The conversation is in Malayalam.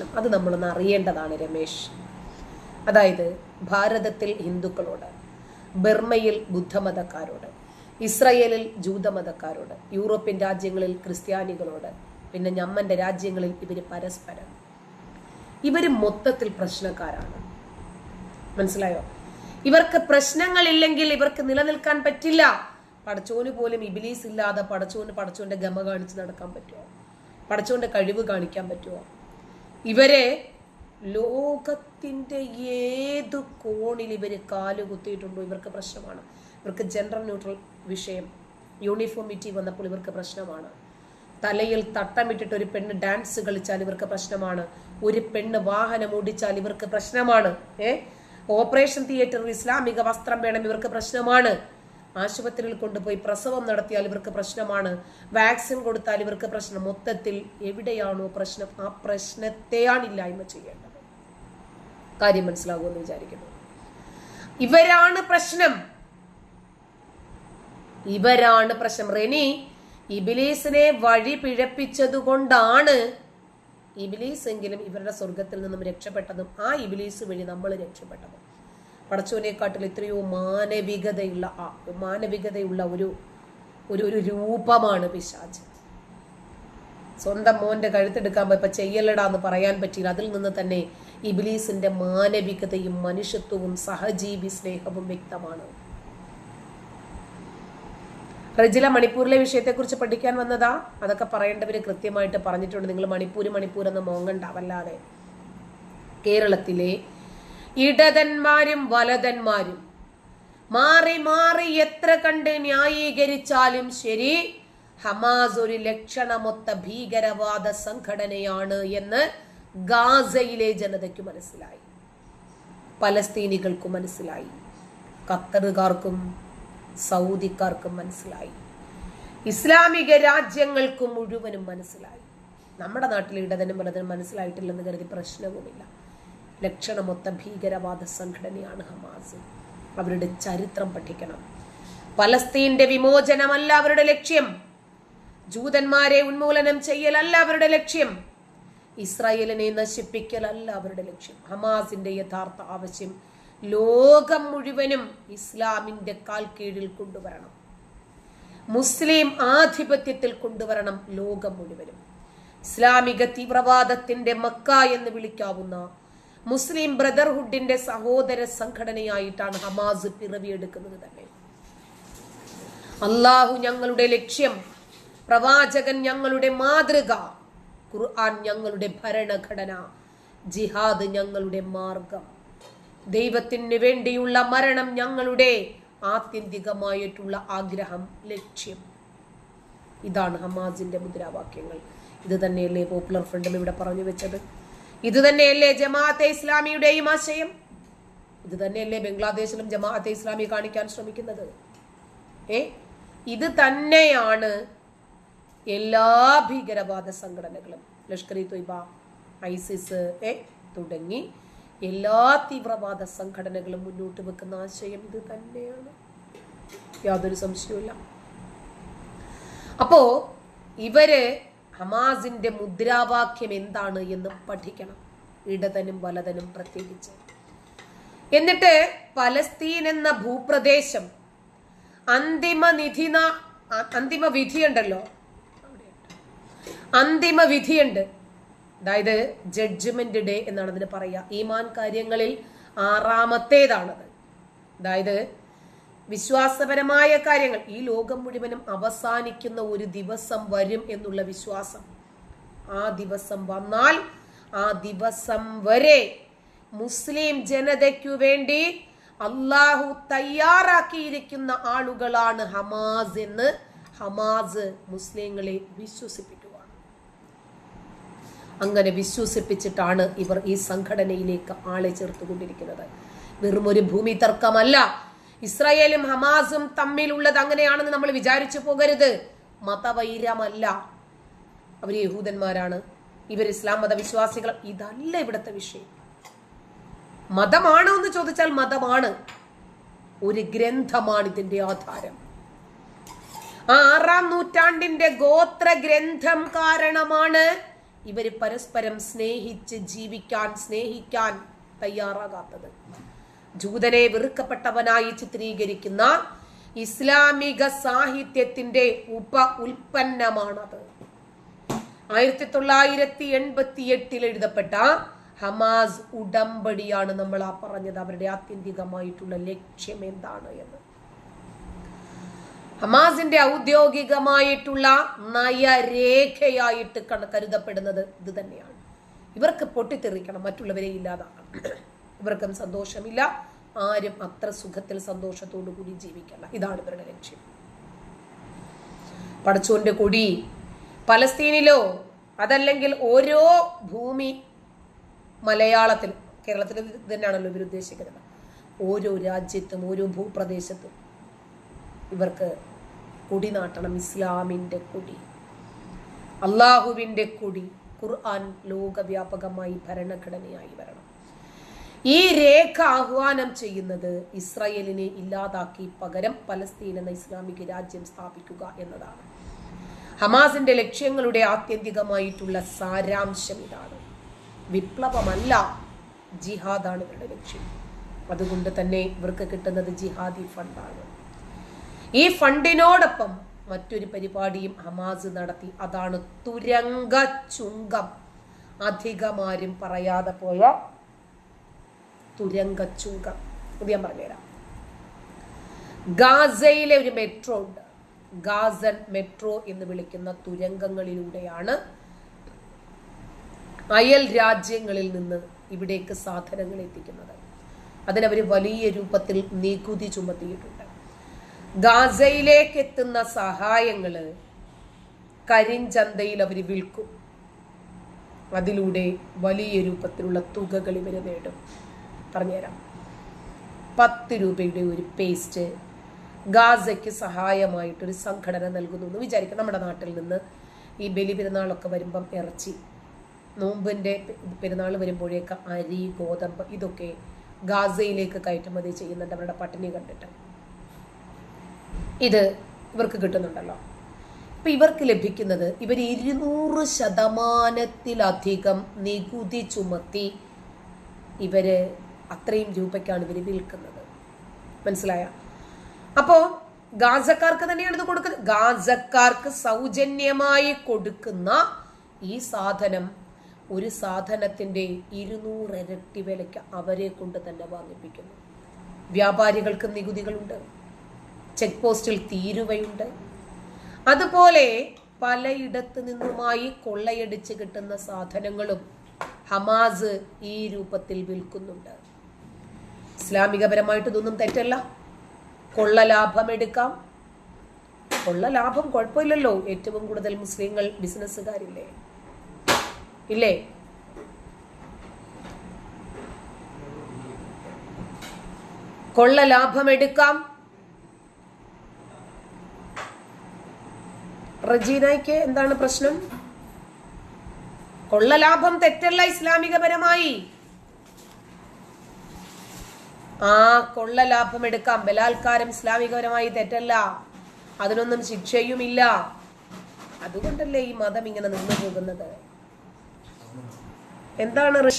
പ്രശ്നം. അത് നമ്മളൊന്ന് അറിയേണ്ടതാണ് രമേശ്. അതായത് ഭാരതത്തിൽ ഹിന്ദുക്കളോട് ബർമ്മയിൽ ബുദ്ധമതക്കാരോട് ഇസ്രയേലിൽ ജൂതമതക്കാരോട് യൂറോപ്യൻ രാജ്യങ്ങളിൽ ക്രിസ്ത്യാനികളോട് പിന്നെ ഞമ്മന്റെ രാജ്യങ്ങളിൽ ഇവർ പരസ്പരം. ഇവർ മൊത്തത്തിൽ പ്രശ്നക്കാരാണ്. മനസ്സിലായോ? ഇവർക്ക് പ്രശ്നങ്ങളില്ലെങ്കിൽ ഇവർക്ക് നിലനിൽക്കാൻ പറ്റില്ല. പടച്ചോന് പോലും ഇബിലീസ് ഇല്ലാതെ പടച്ചോന് പടച്ചോന്റെ ഗമ കാണിച്ച് നടക്കാൻ പറ്റുമോ? പടച്ചോന്റെ കഴിവ് കാണിക്കാൻ പറ്റുമോ? ഇവരെ ലോകത്തിന്റെ ഏത് കോണിൽ ഇവർ കാൽ കുത്തിയിട്ടുണ്ടോ ഇവർക്ക് പ്രശ്നമാണ്. ഇവർക്ക് ജെൻഡർ ന്യൂട്രൽ വിഷയം യൂണിഫോമിറ്റി വന്നപ്പോൾ ഇവർക്ക് പ്രശ്നമാണ്. തലയിൽ തട്ടമിട്ടിട്ട് ഒരു പെണ്ണ് ഡാൻസ് കളിച്ചാൽ ഇവർക്ക് പ്രശ്നമാണ്. ഒരു പെണ്ണ് വാഹനം ഓടിച്ചാൽ ഇവർക്ക് പ്രശ്നമാണ്. ഏ? ഓപ്പറേഷൻ തിയേറ്ററിൽ ഇസ്ലാമിക വസ്ത്രം വേണം ഇവർക്ക് പ്രശ്നമാണ്. ആശുപത്രിയിൽ കൊണ്ടുപോയി പ്രസവം നടത്തിയാൽ ഇവർക്ക് പ്രശ്നമാണ്. വാക്സിൻ കൊടുത്താൽ ഇവർക്ക് പ്രശ്നം. മൊത്തത്തിൽ എവിടെയാണോ പ്രശ്നം ആ പ്രശ്നത്തെയാണ് ഇല്ലായ്മ ചെയ്യേണ്ടത്. കാര്യം മനസ്സിലാകുമെന്ന് വിചാരിക്കുന്നു. ഇവരാണ് പ്രശ്നം. ഇവരാണ് പ്രശ്നം. റെനി ഇബിലീസിനെ വഴി പിഴപ്പിച്ചതുകൊണ്ടാണ് ഇബിലീസ് എങ്കിലും ഇവരുടെ സ്വർഗത്തിൽ നിന്നും രക്ഷപ്പെട്ടതും ആ ഇബിലീസ് വഴി നമ്മൾ രക്ഷപ്പെട്ടതും. പടച്ചോനെക്കാട്ടിൽ എത്രയോ മാനവികതയുള്ള മാനവികതയുള്ള ഒരു ഒരു ഒരു രൂപമാണ് പിശാച്. സ്വന്തം മോന്റെ കഴുത്തെടുക്കാൻ ഇപ്പം ചെയ്യലടാ എന്ന് പറയാൻ പറ്റിയില്ല. അതിൽ നിന്ന് തന്നെ ഇബിലീസിന്റെ മാനവികതയും മനുഷ്യത്വവും സഹജീവി സ്നേഹവും വ്യക്തമാണ്. റജില മണിപ്പൂരിലെ വിഷയത്തെക്കുറിച്ച് പഠിക്കാൻ വന്നതാ? അതൊക്കെ പറയേണ്ടവർ കൃത്യമായിട്ട് പറഞ്ഞിട്ടുണ്ട്. നിങ്ങൾ മണിപ്പൂർ മണിപ്പൂർ എന്ന് മോങ്ങണ്ട വല്ലാതെ. കേരളത്തിലെ ഇടതന്മാരും വലതന്മാരും. മാറി മാറി എത്ര കണ്ട് ന്യായീകരിച്ചാലും ശരി ഹമാസ് ഒരു ലക്ഷണമൊത്ത ഭീകരവാദ സംഘടനയാണ് എന്ന് ഗാസയിലെ ജനതയ്ക്ക് മനസ്സിലായി. പലസ്തീനികൾക്ക് മനസ്സിലായി. ഖത്തറുകാർക്കും സൗദിക്കാർക്കും മനസ്സിലായി. ഇസ്ലാമിക രാജ്യങ്ങൾക്കും മുഴുവനും മനസ്സിലായി. നമ്മുടെ നാട്ടിൽ ഇടതനും വലതനും മനസ്സിലായിട്ടില്ലെന്ന് കരുതി പ്രശ്നവുമില്ല. ലക്ഷണമൊത്ത ഭീകരവാദ സംഘടനയാണ് ഹമാസ്. അവരുടെ ചരിത്രം പഠിക്കണം. പലസ്തീന്റെ വിമോചനമല്ല അവരുടെ ലക്ഷ്യം. ജൂതന്മാരെ ഉന്മൂലനം ചെയ്യലല്ല അവരുടെ ലക്ഷ്യം. ഇസ്രായേലിനെ നശിപ്പിക്കലല്ല അവരുടെ ലക്ഷ്യം. ഹമാസിന്റെ യഥാർത്ഥ ആവശ്യം ലോകം മുഴുവനും ഇസ്ലാമിന്റെ കാൽ കീഴിൽ കൊണ്ടുവരണം. മുസ്ലിം ആധിപത്യത്തിൽ കൊണ്ടുവരണം ലോകം മുഴുവനും. ഇസ്ലാമിക തീവ്രവാദത്തിന്റെ മക്ക എന്ന് വിളിക്കാവുന്ന മുസ്ലിം ബ്രദർഹുഡിന്റെ സഹോദര സംഘടനയായിട്ടാണ് ഹമാസ് പിറവിയെടുക്കുന്നത് തന്നെ. അള്ളാഹു ഞങ്ങളുടെ ലക്ഷ്യം പ്രവാചകൻ ഞങ്ങളുടെ മാതൃക ഖുർആൻ ഞങ്ങളുടെ ഭരണഘടന ജിഹാദ് ഞങ്ങളുടെ മാർഗം. ദൈവത്തിന് വേണ്ടിയുള്ള മരണം ഞങ്ങളുടെ ആത്യന്തികമായിട്ടുള്ള ആഗ്രഹം ലക്ഷ്യം. ഇതാണ് ഹമാസിന്റെ മുദ്രാവാക്യങ്ങൾ. ഇത് തന്നെയല്ലേ പോപ്പുലർ ഫ്രണ്ടും ഇവിടെ പറഞ്ഞു വെച്ചത്? ഇത് തന്നെയല്ലേ ജമാഅത്തെ ഇസ്ലാമിയുടെയും ആശയം? ഇത് തന്നെയല്ലേ ബംഗ്ലാദേശിലും ജമാഅത്തെ ഇസ്ലാമി കാണിക്കാൻ ശ്രമിക്കുന്നത്? ഏ? ഇത് തന്നെയാണ് എല്ലാ ഭീകരവാദ സംഘടനകളും. ലഷ്കർ ഇ തൊയ്ബ ഐസിസ് ഏ? തുടങ്ങി എല്ലാ തീവ്രവാദ സംഘടനകളും മുന്നോട്ട് വെക്കുന്ന ആശയം ഇത് തന്നെയാണ് യാതൊരു സംശയവുമില്ല. അപ്പോ ഇവർ ഹമാസിന്റെ മുദ്രാവാക്യം എന്താണ് എന്ന് പഠിക്കണം. ഇടതനും വലതനും പ്രത്യേകിച്ച്. എന്നിട്ട് പലസ്തീൻ എന്ന ഭൂപ്രദേശം അന്തിമ നിധിന അന്തിമ വിധിയുണ്ടല്ലോ. അന്തിമ വിധിയുണ്ട്. അതായത് ജഡ്ജ്മെന്റ് ഡേ എന്നാണ് അതിന് പറയുക. ഈമാൻ കാര്യങ്ങളിൽ ആറാമത്തേതാണത്. അതായത് വിശ്വാസപരമായ കാര്യങ്ങൾ. ഈ ലോകം മുഴുവനും അവസാനിക്കുന്ന ഒരു ദിവസം വരും എന്നുള്ള വിശ്വാസം. ആ ദിവസം വന്നാൽ ആ ദിവസം വരെ മുസ്ലിം ജനതയ്ക്കു വേണ്ടി അള്ളാഹു തയ്യാറാക്കിയിരിക്കുന്ന ആളുകളാണ് ഹമാസ് എന്ന് ഹമാസ് മുസ്ലിങ്ങളെ വിശ്വസിപ്പിക്കുവാണ് അങ്ങനെ വിശ്വസിപ്പിച്ചിട്ടാണ് ഇവർ ഈ സംഘടനയിലേക്ക് ആളെ ചേർത്തുകൊണ്ടിരിക്കുന്നത്. വെറും ഒരു ഭൂമി തർക്കമല്ല ഇസ്രായേലും ഹമാസും തമ്മിലുള്ളത് അങ്ങനെയാണെന്ന് നമ്മൾ വിചാരിച്ചു പോകരുത്. മതവൈരമല്ല. അവർ യഹൂദന്മാരാണ്. ഇവർ ഇസ്ലാം മതവിശ്വാസികൾ. ഇതല്ല ഇവിടുത്തെ വിഷയം. മതമാണോ എന്ന് ചോദിച്ചാൽ മതമാണ്. ഒരു ഗ്രന്ഥമാണ് ഇതിന്റെ ആധാരം. ആറാം നൂറ്റാണ്ടിന്റെ ഗോത്ര ഗ്രന്ഥം കാരണമാണ് ഇവർ പരസ്പരം സ്നേഹിച്ച് ജീവിക്കാൻ സ്നേഹിക്കാൻ തയ്യാറാകാത്തത്. ജൂതനെ വെറുക്കപ്പെട്ടവനായി ചിത്രീകരിക്കുന്ന ഇസ്ലാമിക സാഹിത്യത്തിന്റെ ഉപ ഉൽപ്പന്നമാണത്. ആയിരത്തി തൊള്ളായിരത്തി എൺപത്തി എട്ടിൽ എഴുതപ്പെട്ട ഹമാസ് ഉടമ്പടിയാണ് നമ്മൾ ആ പറഞ്ഞത്. അവരുടെ ആത്യന്തികമായിട്ടുള്ള ലക്ഷ്യം എന്താണ് എന്ന്. ഹമാസിന്റെ ഔദ്യോഗികമായിട്ടുള്ള നയരേഖയായിട്ട് കണ കരുതപ്പെടുന്നത് ഇത് തന്നെയാണ്. ഇവർക്ക് പൊട്ടിത്തെറിക്കണം മറ്റുള്ളവരെ ഇല്ലാതാക്കണം. ഇവർക്കും സന്തോഷമില്ല. ആരും അത്ര സുഖത്തിൽ സന്തോഷത്തോടു കൂടി ജീവിക്കണ്ട. ഇതാണ് ഇവരുടെ ലക്ഷ്യം. പടച്ചോന്റെ കൊടി പലസ്തീനിലോ അതല്ലെങ്കിൽ ഓരോ ഭൂമി മലയാളത്തിൽ കേരളത്തിൽ തന്നെയാണല്ലോ ഇവർ ഉദ്ദേശിക്കുന്നത്. ഓരോ രാജ്യത്തും ഓരോ ഭൂപ്രദേശത്തും ഇവർക്ക് കൊടി നാട്ടണം. ഇസ്ലാമിന്റെ കൊടി അള്ളാഹുവിന്റെ കൊടി ഖുർആൻ ലോകവ്യാപകമായി ഭരണഘടനയായി വരണം. ഈ രേഖ ആഹ്വാനം ചെയ്യുന്നത് ഇസ്രയേലിനെ ഇല്ലാതാക്കി പകരം പലസ്തീൻ എന്ന ഇസ്ലാമിക രാജ്യം സ്ഥാപിക്കുക എന്നതാണ്. ഹമാസിന്റെ ലക്ഷ്യങ്ങളുടെ ആത്യന്തികമായിട്ടുള്ള സാരാംശം ഇതാണ്. വിപ്ലവമല്ല ജിഹാദാണ് ഇവരുടെ ലക്ഷ്യം. അതുകൊണ്ട് തന്നെ ഇവർക്ക് കിട്ടുന്നത് ജിഹാദി ഫണ്ടാണ്. ഈ ഫണ്ടിനോടൊപ്പം മറ്റൊരു പരിപാടിയും ഹമാസ് നടത്തി. അതാണ് തുരങ്ക ചുങ്കം. അധികമാരും പറയാതെ പോയ തുരങ്ക ചുങ്കം ഇത് ഞാൻ പറഞ്ഞുതരാം. ഗാസയിലെ ഒരു മെട്രോ ഉണ്ട്. ഗാസൻ മെട്രോ എന്ന് വിളിക്കുന്ന തുരങ്കങ്ങളിലൂടെയാണ് അയൽ രാജ്യങ്ങളിൽ നിന്ന് ഇവിടേക്ക് സാധനങ്ങൾ എത്തിക്കുന്നത്. അതിനവർ വലിയ രൂപത്തിൽ നികുതി ചുമത്തിയിട്ടുണ്ട്. ഗാസയിലേക്ക് എത്തുന്ന സഹായങ്ങൾ കരിഞ്ചന്തയിൽ അവർ വിൽക്കും. അതിലൂടെ വലിയ രൂപത്തിലുള്ള തുകകൾ ഇവർ നേടും. പറഞ്ഞുതരാം. പത്ത് രൂപയുടെ ഒരു പേസ്റ്റ് ഗാസയ്ക്ക് സഹായമായിട്ടൊരു സംഘടന നൽകുന്നു എന്ന് വിചാരിക്കാം. നമ്മുടെ നാട്ടിൽ നിന്ന് ഈ ബലി പെരുന്നാളൊക്കെ വരുമ്പം ഇറച്ചി നോമ്പിന്റെ പെരുന്നാൾ വരുമ്പോഴേക്ക് അരി ഗോതമ്പ് ഇതൊക്കെ ഗാസയിലേക്ക് കയറ്റുമതി ചെയ്യുന്നുണ്ട് അവരുടെ പട്ടിണി കണ്ടിട്ട്. ഇത് ഇവർക്ക് കിട്ടുന്നുണ്ടല്ലോ. ഇപ്പം ഇവർക്ക് ലഭിക്കുന്നത് ഇവർ ഇരുന്നൂറ് ശതമാനത്തിലധികം നികുതി ചുമത്തി ഇവർ അത്രയും രൂപയ്ക്കാണ് ഇവർ വിൽക്കുന്നത്. മനസ്സിലായ? അപ്പോ ഗാസക്കാർക്ക് തന്നെയാണ് ഇത് കൊടുക്കുന്നത് ഗാസക്കാർക്ക് സൗജന്യമായി കൊടുക്കുന്ന ഈ സാധനം ഒരു സാധനത്തിന്റെ ഇരുന്നൂറ് ഇരട്ടി വിലയ്ക്ക് അവരെ കൊണ്ട് തന്നെ വാങ്ങിപ്പിക്കുന്നു. വ്യാപാരികൾക്ക് നികുതികളുണ്ട്. ചെക്ക് പോസ്റ്റിൽ തീരുവയുണ്ട്. അതുപോലെ പലയിടത്ത് നിന്നുമായി കൊള്ളയടിച്ച് കിട്ടുന്ന സാധനങ്ങളും ഹമാസ് ഈ രൂപത്തിൽ വിൽക്കുന്നുണ്ട്. ഇസ്ലാമികപരമായിട്ട് ഇതൊന്നും തെറ്റല്ല. കൊള്ള ലാഭം എടുക്കാം. കൊള്ള ലാഭം കുഴപ്പമില്ലല്ലോ. ഏറ്റവും കൂടുതൽ മുസ്ലിങ്ങൾ ബിസിനസ്സുകാരില്ലേ? ഇല്ലേ? കൊള്ള ലാഭം എടുക്കാം. റജീനയ്ക്ക് എന്താണ് പ്രശ്നം? കൊള്ള ലാഭം തെറ്റല്ല ഇസ്ലാമികപരമായി. ആ കൊള്ള ലാഭം എടുക്കാം. ബലാത്കാരം ഇസ്ലാമികപരമായി തെറ്റല്ല. അതിനൊന്നും ശിക്ഷയുമില്ല. അതുകൊണ്ടല്ലേ ഈ മതം ഇങ്ങനെ നിന്നു പോകുന്നത്? എന്താണ്